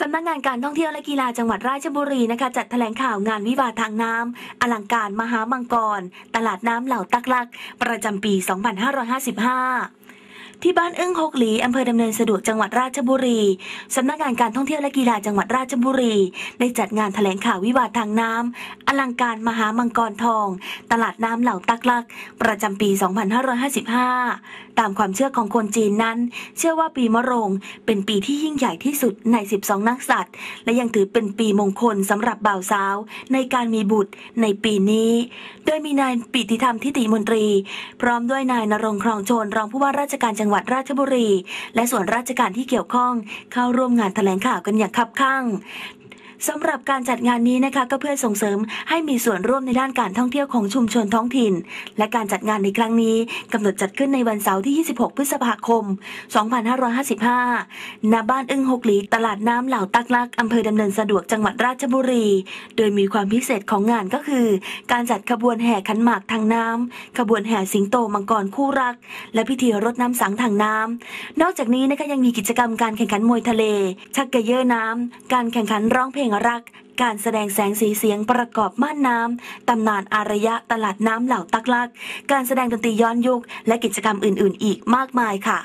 สำนักงานการท่องเที่ยวและกีฬาจังหวัดราชบุรีนะคะจัดแถลงข่าวงานวิวาทางน้ำอลังการมหามังกร ตลาดน้ำเหล่าตักลัก ประจำปี 2555 ที่บ้านอึ้งหกหลีอำเภอดำเนินสะดวกจังหวัดราชบุรีสำนักงานการท่องเที่ยวและกีฬาจังหวัดราชบุรี ได้จัดงานแถลงข่าววิวาทางน้ำอลังการมหามังกรทอง ตลาดน้ำเหล่าตักลัก ประจำปี 2555 ตามความเชื่อของคนจีนนั้น เชื่อว่าปีมะโรงเป็นปีที่ยิ่งใหญ่ที่สุดใน 12 นักษัตริย์และยังถือเป็นปีมงคลสำหรับบ่าวสาว ในการมีบุตรในปีนี้ โดยมีนายปิติธรรมทิติมนตรี พร้อมด้วยนายนรงค์ครองโชนรองผู้ว่าราชการจังงหวัดราชบุรี และส่วนราชการที่เกี่ยวข้องเข้าร่วมงานแถลงข่าวกันอย่างคับคั่ง สำหรับการจัดงานนี้นะคะก็เพื่อส่งเสริมให้มีส่วนร่วมในด้านการท่องเที่ยวของชุมชนท้องถิ่น และการจัดงานในครั้งนี้กำหนดจัดขึ้นในวันเสาร์ที่ 26 พฤษภาคม 2555 ณ บ้านอึ้งหกหลีตลาดน้ำเหล่าตักลักอำเภอดำเนินสะดวกจังหวัดราชบุรี โดยมีความพิเศษของงานก็คือ การจัดขบวนแห่ขันหมากทางน้ำขบวนแห่สิงโตมังกรคู่รัก และพิธีรดน้ำสังทางน้ำนอกจากนี้นะคะยังมีกิจกรรมการแข่งขันมวยทะเล ชักเกระเยอะน้ำการแข่งขันร้องเพลงงรัก การแสดงแสงสีเสียงประกอบม่านน้ำ ตำนานอารยะตลาดน้ำเหล่าตักลัก การแสดงดนตรีย้อนยุค และกิจกรรมอื่น ๆ อีกมากมายค่ะ